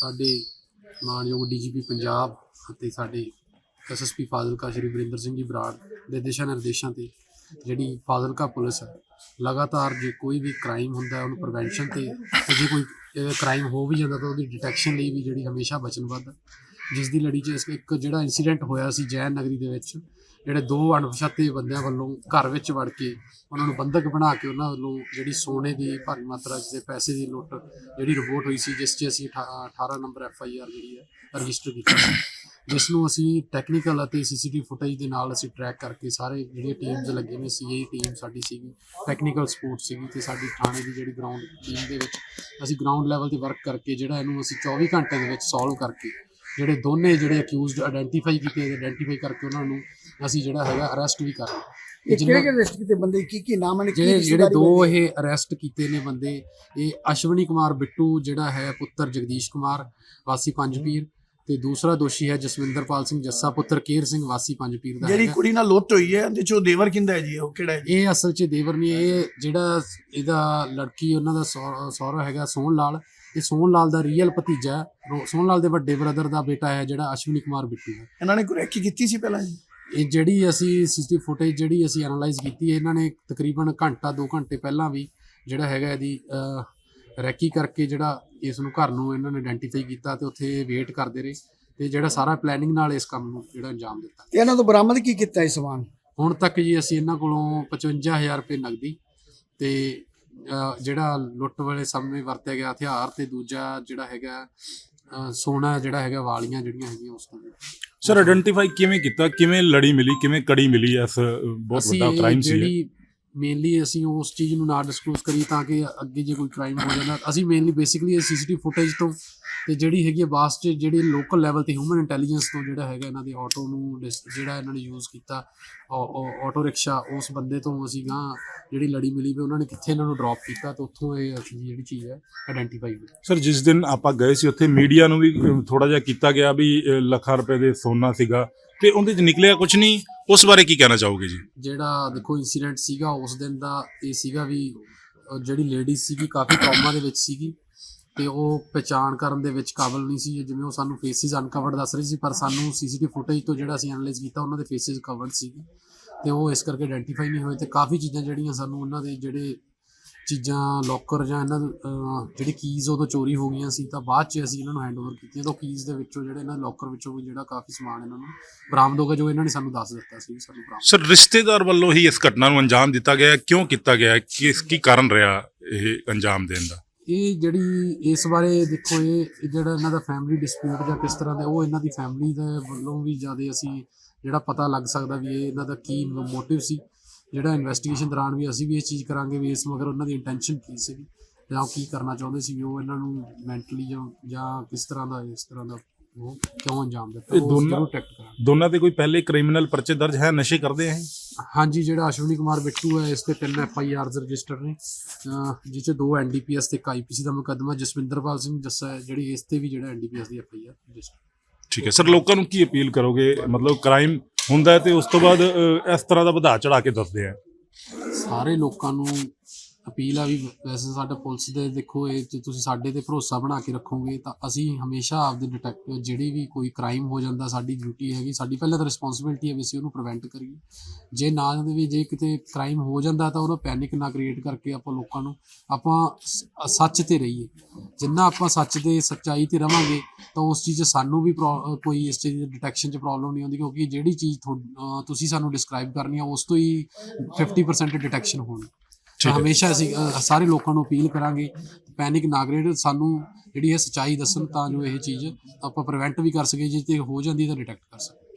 ਸਾਡੇ ਮਾਨਯੋਗ ਡੀਜੀਪੀ ਪੰਜਾਬ ਅਤੇ ਸਾਡੇ ਐਸਐਸਪੀ ਫਾਜ਼ਿਲਕਾ ਸ਼੍ਰੀ ਵਰਿੰਦਰ ਸਿੰਘ ਜੀ ਬਰਾੜ ਦੇ ਦਿਸ਼ਾ ਨਿਰਦੇਸ਼ਾਂ ਤੇ ਜਿਹੜੀ ਫਾਜ਼ਿਲਕਾ ਪੁਲਿਸ ਹੈ, ਲਗਾਤਾਰ ਜੇ ਕੋਈ ਵੀ ਕ੍ਰਾਈਮ ਹੁੰਦਾ ਉਹਨੂੰ ਪ੍ਰੀਵੈਂਸ਼ਨ ਤੇ ਤੇ ਜੇ ਕੋਈ ਕ੍ਰਾਈਮ ਹੋ ਵੀ ਜਾਂਦਾ ਤਾਂ ਉਹਦੀ ਡਿਟੈਕਸ਼ਨ ਲਈ ਵੀ ਜਿਹੜੀ ਹਮੇਸ਼ਾ ਵਚਨਬੱਧ ਜਿਸ ਦੀ ਲੜੀ 'ਚ ਇਸ- ਇੱਕ ਜਿਹੜਾ ਇਨਸੀਡੈਂਟ ਹੋਇਆ ਸੀ ਜੈਨ ਨਗਰੀ ਦੇ ਵਿੱਚ ਜਿਹੜੇ ਦੋ ਅਣਪਛਾਤੇ ਬੰਦਿਆਂ ਵੱਲੋਂ ਘਰ ਵਿੱਚ ਵੜ ਕੇ ਉਹਨਾਂ ਨੂੰ ਬੰਦਕ ਬਣਾ ਕੇ ਉਹਨਾਂ ਵੱਲੋਂ ਜਿਹੜੀ ਸੋਨੇ ਦੀ ਭਾਰੀ ਮਾਤਰਾ 'ਚ ਤੇ ਪੈਸੇ ਦੀ ਲੁੱਟ ਜਿਹੜੀ ਰਿਪੋਰਟ ਹੋਈ ਸੀ, ਜਿਸ 'ਚ ਅਸੀਂ ਅਠਾ- 18 ਨੰਬਰ ਐਫ ਆਈ ਆਰ ਜਿਹੜੀ ਹੈ ਰਜਿਸਟਰ ਕੀਤੀ ਜਿਸ ਨੂੰ ਅਸੀਂ ਟੈਕਨੀਕਲ ਅਤੇ ਸੀਸੀਟੀਵੀ ਫੁਟੇਜ ਦੇ ਨਾਲ ਅਸੀਂ ਟਰੈਕ ਕਰਕੇ ਸਾਰੇ ਜਿਹੜੇ ਟੀਮਸ ਲੱਗੇ ਨੇ ਸੀਏ ਟੀਮ ਸਾਡੀ ਸੀਗੀ ਟੈਕਨੀਕਲ ਸਪੋਰਟ ਸੀਗੀ ਤੇ ਸਾਡੀ ਥਾਣੇ ਦੀ ਜਿਹੜੀ ਗਰਾਊਂਡ ਟੀਮ ਦੇ ਵਿੱਚ ਅਸੀਂ ਗਰਾਊਂਡ ਲੈਵਲ ਤੇ ਵਰਕ ਕਰਕੇ ਜਿਹੜਾ ਇਹਨੂੰ ਅਸੀਂ 24 ਘੰਟੇ ਦੇ ਵਿੱਚ ਸੋਲਵ ਕਰਕੇ ਜਿਹੜੇ ਦੋਨੇ ਜਿਹੜੇ ਅਕਿਊਜ਼ਡ ਆਇਡੈਂਟੀਫਾਈ ਕੀਤੇ ਆਇਡੈਂਟੀਫਾਈ ਕਰਕੇ ਉਹਨਾਂ ਨੂੰ ਅਸੀਂ ਜਿਹੜਾ ਹੈਗਾ ਅਰੈਸਟ ਵੀ ਕਰ ਇਹ ਕਿਹੜੇ ਕਿਹੜੇ ਲਿਸਟ ਕੀਤੇ ਬੰਦੇ ਕੀ ਕੀ ਨਾਮ ਨੇ ਕੀ ਜਿਹੜੇ ਜਿਹੜੇ ਦੋ? ਇਹ ਅਰੈਸਟ ਕੀਤੇ ਨੇ ਬੰਦੇ ਇਹ ਅਸ਼ਵਨੀ ਕੁਮਾਰ ਬਿੱਟੂ ਜਿਹੜਾ ਹੈ ਪੁੱਤਰ ਜਗਦੀਸ਼ ਕੁਮਾਰ ਵਾਸੀ ਪੰਜਪੀਰ ਤੇ ਦੂਸਰਾ ਦੋਸ਼ੀ ਹੈ ਜਸਵਿੰਦਰਪਾਲ ਸਿੰਘ ਜੱਸਾ ਪੁੱਤਰ ਕੇਰ ਸਿੰਘ ਵਾਸੀ ਪੰਜਪੀਰ ਦਾ ਜਿਹੜੀ। ਕੁੜੀ ਨਾਲ ਲੁੱਟ ਹੋਈ ਹੈ ਉਹਦੇ ਚੋਂ ਦੇਵਰ ਕਿੰਦਾ ਹੈ ਜੀ ਉਹ ਕਿਹੜਾ ਹੈ? ਇਹ ਅਸਲ 'ਚ ਦੇਵਰ ਨਹੀਂ ਇਹ ਜਿਹੜਾ ਇਹਦਾ ਲੜਕੀ ਉਹਨਾਂ ਦਾ ਸਹੁ- ਸਹੁਰਾ ਹੈਗਾ ਸੋਹਣ ਲਾਲ ਇਹ ਸੋਹਣ ਲਾਲ ਦਾ ਰੀਅਲ ਭਤੀਜਾ ਸੋਹਣ ਲਾਲ ਦੇ ਵੱਡੇ ਬ੍ਰਦਰ ਦਾ ਬੇਟਾ ਹੈ ਜਿਹੜਾ ਅਸ਼ਵਨੀ ਕੁਮਾਰ ਬਿੱਟੂ ਹੈ। ਇਹਨਾਂ ਨੇ ਰੈਕੀ ਕੀਤੀ ਸੀ ਪਹਿਲਾਂ ਜੀ? ਇਹ ਜਿਹੜੀ ਅਸੀਂ ਸੀਸੀਟੀਵੀ ਫੁਟੇਜ ਜਿਹੜੀ ਅਸੀਂ ਐਨਾਲਾਈਜ਼ ਕੀਤੀ ਹੈ ਇਹਨਾਂ ਨੇ ਤਕਰੀਬਨ ਘੰਟਾ 2 ਘੰਟੇ ਪਹਿਲਾਂ ਵੀ ਜਿਹੜਾ ਹੈਗਾ ਇਹਦੀ ਰੈਕੀ ਕਰਕੇ ਜਿਹੜਾ ਇਸ ਨੂੰ ਘਰ ਨੂੰ ਇਹਨਾਂ ਨੇ ਆਇਡੈਂਟੀਫਾਈ ਕੀਤਾ ਤੇ ਉੱਥੇ ਵੇਟ ਕਰਦੇ ਰਹੇ ਤੇ ਜਿਹੜਾ ਸਾਰਾ ਪਲੈਨਿੰਗ ਨਾਲ ਇਸ ਕੰਮ ਨੂੰ ਜਿਹੜਾ ਅੰਜਾਮ ਦਿੱਤਾ। ਤੇ ਇਹਨਾਂ ਤੋਂ ਬਰਾਮਦ ਕੀ ਕੀਤਾ ਇਹ ਸਮਾਨ? ਹੁਣ ਤੱਕ ਜੀ ਅਸੀਂ ਇਹਨਾਂ ਕੋਲੋਂ 55000 ਰੁਪਏ ਨਗਦੀ ਤੇ ਜਿਹੜਾ ਲੁੱਟ ਵੇਲੇ ਸਾਹਮਣੇ ਵਰਤਿਆ ਗਿਆ ਹਥਿਆਰ ਤੇ ਦੂਜਾ ਜਿਹੜਾ ਹੈਗਾ ਸੋਨਾ ਜਿਹੜਾ ਹੈਗਾ ਵਾਲੀਆਂ ਜਿਹੜੀਆਂ ਹੈਗੀਆਂ ਉਸ ਤੋਂ ਸਰ ਆਇਡੈਂਟੀਫਾਈ ਕਿਵੇਂ ਕੀਤਾ ਕਿਵੇਂ ਲੜੀ ਮਿਲੀ ਕਿਵੇਂ ਕੜੀ ਮਿਲੀ ਇਸ ਬਹੁਤ ਵੱਡਾ ਕ੍ਰਾਈਮ ਸੀ। ਜਿਹੜੀ ਮੇਨਲੀ ਅਸੀਂ ਉਸ ਚੀਜ਼ ਨੂੰ ਨਾ ਡਿਸਕਲੋਜ਼ ਕਰੀਏ ਤਾਂ ਕਿ ਅੱਗੇ ਜੇ ਕੋਈ ਕ੍ਰਾਈਮ ਹੋ ਜਾਂਦਾ ਅਸੀਂ ਮੇਨਲੀ ਬੇਸਿਕਲੀ ਇਹ ਸੀਸੀਟੀਵੀ ਫੁਟੇਜ ਤੋਂ ਤੇ ਜਿਹੜੀ ਹੈਗੀ ਬਾਸ ਚ ਜਿਹੜੀ ਲੋਕਲ ਲੈਵਲ ਤੇ ਹਿਊਮਨ ਇੰਟੈਲੀਜੈਂਸ ਤੋਂ ਜਿਹੜਾ ਹੈਗਾ ਇਹਨਾਂ ਦੇ ਆਟੋ ਨੂੰ ਜਿਹੜਾ ਇਹਨਾਂ ਨੇ ਯੂਜ਼ ਕੀਤਾ ਆਟੋ ਰਿਕਸ਼ਾ ਉਸ ਬੰਦੇ ਤੋਂ ਅਸੀਂ ਗਾਂ ਜਿਹੜੀ ਲੜੀ ਮਿਲੀ ਵੀ ਉਹਨਾਂ ਨੇ ਕਿੱਥੇ ਇਹਨਾਂ ਨੂੰ ਡ੍ਰੌਪ ਕੀਤਾ ਤੇ ਉੱਥੋਂ ਇਹ ਅਸੀਂ ਜਿਹੜੀ ਚੀਜ਼ ਹੈ ਆਇਡੈਂਟੀਫਾਈ ਹੋਈ। ਸਰ ਜਿਸ ਦਿਨ ਆਪਾਂ ਗਏ ਸੀ, ਉੱਥੇ ਮੀਡੀਆ ਨੂੰ ਵੀ ਥੋੜਾ ਜਿਹਾ ਕੀਤਾ ਗਿਆ ਵੀ ਲੱਖਾਂ ਰੁਪਏ ਦੇ ਸੋਨਾ ਸੀਗਾ। ਤੇ ਉਹਦੇ ਚ ਨਿਕਲਿਆ ਕੁਝ ਨਹੀਂ, ਉਸ ਬਾਰੇ ਕੀ ਕਹਿਣਾ ਚਾਹੋਗੇ ਜੀ? ਜਿਹੜਾ ਦੇਖੋ ਇਨਸੀਡੈਂਟ ਸੀਗਾ, ਉਸ ਦਿਨ ਦਾ ਇਹ ਸੀਗਾ ਵੀ ਜਿਹੜੀ ਲੇਡੀ ਸੀਗੀ, ਕਾਫੀ ਕੌਮਾਂ ਦੇ ਵਿੱਚ ਸੀਗੀ ਤੇ ਉਹ ਪਛਾਣ ਕਰਨ ਦੇ ਵਿੱਚ ਕਾਬਲ ਨਹੀਂ ਸੀ। ਜਿਵੇਂ ਉਹ ਸਾਨੂੰ ਫੇਸਿਸ ਅਨਕਵਰਡ ਦੱਸ ਰਹੀ ਸੀ, ਪਰ ਸਾਨੂੰ ਸੀਸੀਟੀਵੀ ਫੁਟੇਜ ਤੋਂ ਜਿਹੜਾ ਅਸੀਂ ਐਨਾਲਾਈਜ਼ ਕੀਤਾ, ਉਹਨਾਂ ਦੇ ਫੇਸਿਸ ਕਵਰਡ ਸੀਗੇ ਤੇ ਉਹ ਇਸ ਕਰਕੇ ਆਇਡੈਂਟੀਫਾਈ ਨਹੀਂ ਹੋਏ ਤੇ ਕਾਫੀ ਚੀਜ਼ਾਂ ਜਿਹੜੀਆਂ ਸਾਨੂੰ ਉਹਨਾਂ ਦੇ ਜਿਹੜੇ ਚੀਜ਼ਾਂ ਲੋਕਰ ਜਾਂ ਇਹਨਾਂ ਜਿਹੜੀ ਕੀਜ਼ ਉਦੋਂ ਚੋਰੀ ਹੋ ਗਈਆਂ ਸੀ ਤਾਂ ਬਾਅਦ ਚ ਅਸੀਂ ਇਹਨਾਂ ਨੂੰ ਹੈਂਡਓਵਰ ਕੀਤੀਆਂ ਤਾਂ ਕੀਜ਼ ਦੇ ਵਿੱਚੋਂ ਜਿਹੜੇ ਇਹਨਾਂ ਲੋਕਰ ਵਿੱਚੋਂ ਵੀ ਜਿਹੜਾ ਕਾਫੀ ਸਮਾਨ ਇਹਨਾਂ ਨੂੰ ਬਰਾਮਦ ਹੋ ਗਿਆ ਜੋ ਇਹਨਾਂ ਨੇ ਸਾਨੂੰ ਦੱਸ ਦਿੱਤਾ ਸੀ ਸਾਨੂੰ ਬਰਾਮਦ ਸਰ ਰਿਸ਼ਤੇਦਾਰ ਵੱਲੋਂ ਹੀ ਇਸ ਘਟਨਾ ਨੂੰ ਅੰਜਾਮ ਦਿੱਤਾ ਗਿਆ। ਕਿਉਂ ਕੀਤਾ ਗਿਆ? ਕਿਸ ਕੀ ਕਾਰਨ ਰਿਹਾ ਇਹ ਅੰਜਾਮ ਦੇਣ ਦਾ ਇਹ ਜਿਹੜੀ ਇਸ ਬਾਰੇ ਦੇਖੋ ਇਹ ਇਹ ਜਿਹੜਾ ਇਹਨਾਂ ਦਾ ਫੈਮਿਲੀ ਡਿਸਪਿਊਟ ਜਾਂ ਕਿਸ ਤਰ੍ਹਾਂ ਦਾ ਉਹ ਇਹਨਾਂ ਦੀ ਫੈਮਿਲੀ ਦੇ ਵੱਲੋਂ ਵੀ ਜ਼ਿਆਦਾ ਅਸੀਂ ਜਿਹੜਾ ਪਤਾ ਲੱਗ ਸਕਦਾ ਵੀ ਇਹ ਇਹਨਾਂ ਦਾ ਕੀ ਮੋਟਿਵ ਸੀ ਜਿਹੜਾ ਇਨਵੈਸਟੀਗੇਸ਼ਨ ਦੌਰਾਨ ਵੀ ਅਸੀਂ ਵੀ ਇਹ ਚੀਜ਼ ਕਰਾਂਗੇ ਵੀ ਇਸ ਮਗਰ ਉਹਨਾਂ ਦੀ ਇੰਟੈਂਸ਼ਨ ਕੀ ਸੀ ਜਾਂ ਉਹ ਕੀ ਕਰਨਾ ਚਾਹੁੰਦੇ ਸੀ ਵੀ ਉਹ ਇਹਨਾਂ ਨੂੰ ਮੈਂਟਲੀ ਜਾਂ ਜਾਂ ਕਿਸ ਤਰ੍ਹਾਂ ਦਾ ਇਸ ਤਰ੍ਹਾਂ ਦਾ ਉਹ ਕਿਉਂ ਅੰਜਾਮ ਦਿੱਤਾ? ਇਹ ਦੋਨਾਂ- ਦੋਨਾਂ ਤੇ ਕੋਈ ਪਹਿਲੇ ਕ੍ਰਿਮੀਨਲ ਪਰਚੇ ਦਰਜ ਹੈ ਨਸ਼ੇ ਕਰਦੇ ਹੈ ਹਾਂਜੀ ਜਿਹੜਾ ਅਸ਼ਵਨੀ ਕੁਮਾਰ ਬਿੱਟੂ ਹੈ ਇਸ ਤੇ ਤਿੰਨ ਐਫ ਆਈ ਆਰਸ ਰਜਿਸਟਰ ਨੇ ਜਿਹ ਚ ਦੋ ਐਨ ਡੀ ਪੀ ਐਸ ਤੇ ਇੱਕ ਆਈ ਪੀ ਸੀ ਦਾ ਮੁਕੱਦਮਾ ਜਸਵਿੰਦਰਪਾਲ ਸਿੰਘ ਜੱਸਾ ਹੈ ਜਿਹੜੀ ਇਸ ਤੇ ਵੀ ਜਿਹੜਾ ਐਨ ਡੀ ਪੀ ਐਸ ਦੀ ਐਫ ਆਈ ਆਰ ਰਜਿਸਟਰ ਠੀਕ ਹੈ। ਸਰ ਲੋਕਾਂ ਨੂੰ ਕੀ ਅਪੀਲ ਕਰੋਗੇ? ਮਤਲਬ ਕ੍ਰਾਈਮ ਹੁੰਦਾ ਹੈ ਤੇ ਉਸ ਤੋਂ ਬਾਅਦ ਅ, ਇਸ ਤਰ੍ਹਾਂ ਦਾ ਵਧਾ ਚੜਾ ਕੇ ਦੱਸਦੇ ਆ। ਸਾਰੇ ਲੋਕਾਂ ਨੂੰ ਅਪੀਲ ਆ ਵੀ ਵੈਸੇ ਸਾਡਾ ਪੁਲਿਸ ਦੇ ਦੇਖੋ, ਇਹ ਜੇ ਤੁਸੀਂ ਸਾਡੇ ਤੇ ਭਰੋਸਾ ਬਣਾ ਕੇ ਰੱਖੋਗੇ ਤਾਂ ਅਸੀਂ ਹਮੇਸ਼ਾ ਆਪਦੇ ਡਿਟੈਕਟਿਵ ਜਿਹੜੀ ਵੀ ਕੋਈ ਕ੍ਰਾਈਮ ਹੋ ਜਾਂਦਾ, ਸਾਡੀ ਡਿਊਟੀ ਹੈਗੀ, ਸਾਡੀ ਪਹਿਲਾਂ ਤਾਂ ਰਿਸਪੌਂਸਿਬਿਲਟੀ ਹੈ ਵੀ ਅਸੀਂ ਉਹਨੂੰ ਪ੍ਰੀਵੈਂਟ ਕਰੀਏ। ਜੇ ਨਾ ਦੇ ਵੀ ਜੇ ਕਿਤੇ ਕ੍ਰਾਈਮ ਹੋ ਜਾਂਦਾ ਤਾਂ ਉਹਦਾ ਪੈਨਿਕ ਨਾ ਕ੍ਰੀਏਟ ਕਰਕੇ ਆਪਾਂ ਲੋਕਾਂ ਨੂੰ, ਆਪਾਂ ਸ- ਸੱਚ ਤੇ ਰਹੀਏ। ਜਿੰਨਾ ਆਪਾਂ ਸੱਚ ਦੇ, ਸੱਚਾਈ ਤੇ ਰਵਾਂਗੇ, ਤਾਂ ਉਸ ਚੀਜ਼ 'ਚ ਸਾਨੂੰ ਵੀ ਪ੍ਰੋ- ਕੋਈ ਇਸ ਚੀਜ਼ ਦੀ ਡਿਟੈਕਸ਼ਨ 'ਚ ਪ੍ਰੋਬਲਮ ਨਹੀਂ ਆਉਂਦੀ, ਕਿਉਂਕਿ ਜਿਹੜੀ ਚੀਜ਼ ਤੁਸੀਂ ਸਾਨੂੰ ਡਿਸਕ੍ਰਾਈਬ ਕਰਨੀ ਆ, ਉਸ ਤੋਂ ਹੀ 50% ਡਿਟੈਕਸ਼ਨ ਹੋਣੀ। ਹਮੇਸ਼ਾ ਅਸੀਂ ਅਹ, ਸਾਰੇ ਲੋਕਾਂ ਨੂੰ ਅਪੀਲ ਕਰਾਂਗੇ ਪੈਨਿਕ ਨਾਗਰਿਕ ਸਾਨੂੰ ਜਿਹੜੀ ਹੈ ਸੱਚਾਈ ਦੱਸਣ ਤਾਂ ਜੋ ਇਹ ਚੀਜ਼ ਆਪਾਂ ਪ੍ਰੀਵੈਂਟ ਵੀ ਕਰ ਸਕੀਏ ਜੇ ਤੇ ਹੋ ਜਾਂਦੀ ਤਾਂ ਡਿਟੈਕਟ ਕਰ ਸਕੀਏ।